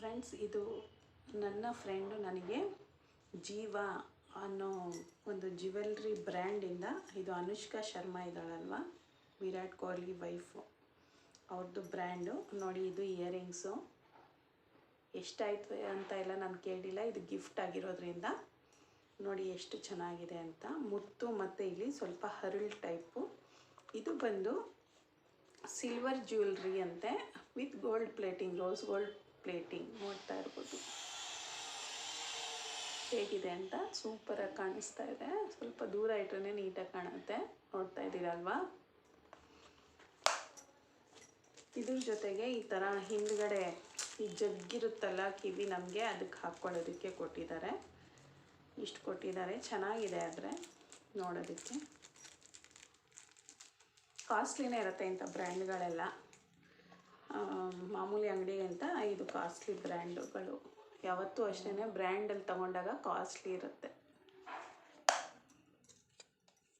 Friends, ಇದು ನನ್ನ friend ನನಗೆ ಜೀವ ಅನ್ನೋ ಒಂದು ಜ್ಯುವೆಲ್ರಿ ಬ್ರ್ಯಾಂಡಿಂದ ಇದು ಅನುಷ್ಕಾ ಶರ್ಮಾ ಇದ್ದಾಳಲ್ವ? ವಿರಾಟ್ ಕೊಹ್ಲಿ ವೈಫು. ಅವ್ರದ್ದು ಬ್ರ್ಯಾಂಡು. ನೋಡಿ, ಇದು ಇಯರಿಂಗ್ಸು. ಎಷ್ಟಾಯ್ತು ಅಂತ ಎಲ್ಲ ನಾನು ಕೇಳಿಲ್ಲ. ಇದು ಗಿಫ್ಟ್ ಆಗಿರೋದ್ರಿಂದ. ನೋಡಿ, ಎಷ್ಟು ಚೆನ್ನಾಗಿದೆ ಅಂತ. ಮುತ್ತು ಮತ್ತು ಇಲ್ಲಿ ಸ್ವಲ್ಪ ಹರಳ್ ಟೈಪು. ಇದು ಬಂದು ಸಿಲ್ವರ್ ಜ್ಯುವೆಲ್ರಿ ಅಂತೆ, with gold plating, rose gold plating ನೋಡ್ತಾ ಇರ್ಬೋದು. ಹೇಗಿದೆ ಅಂತ ಸೂಪರಾಗಿ ಕಾಣಿಸ್ತಾ ಇದೆ. ಸ್ವಲ್ಪ ದೂರ ಇಟ್ರೆ ನೀಟಾಗಿ ಕಾಣುತ್ತೆ. ನೋಡ್ತಾ ಇದ್ದೀರಲ್ವಾ? ಇದ್ರ ಜೊತೆಗೆ ಈ ಥರ ಹಿಂದ್ಗಡೆ ಈ ಜಗ್ಗಿರುತ್ತಲ್ಲ ಕಿವಿ ನಮಗೆ, ಅದಕ್ಕೆ ಹಾಕ್ಕೊಳ್ಳೋದಕ್ಕೆ ಕೊಟ್ಟಿದ್ದಾರೆ. ಇಷ್ಟು ಕೊಟ್ಟಿದ್ದಾರೆ. ಚೆನ್ನಾಗಿದೆ ಆದರೆ ನೋಡೋದಕ್ಕೆ. ಕಾಸ್ಟ್ಲಿನೇ ಇರುತ್ತೆ ಇಂಥ ಬ್ರ್ಯಾಂಡ್ಗಳೆಲ್ಲ. ಮಾಮೂಲಿ ಅಂಗಡಿಗಿಂತ ಇದು ಕಾಸ್ಟ್ಲಿ ಬ್ರ್ಯಾಂಡುಗಳು ಯಾವತ್ತೂ ಅಷ್ಟೇ ಬ್ರ್ಯಾಂಡಲ್ಲಿ ತಗೊಂಡಾಗ ಕಾಸ್ಟ್ಲಿ ಇರುತ್ತೆ.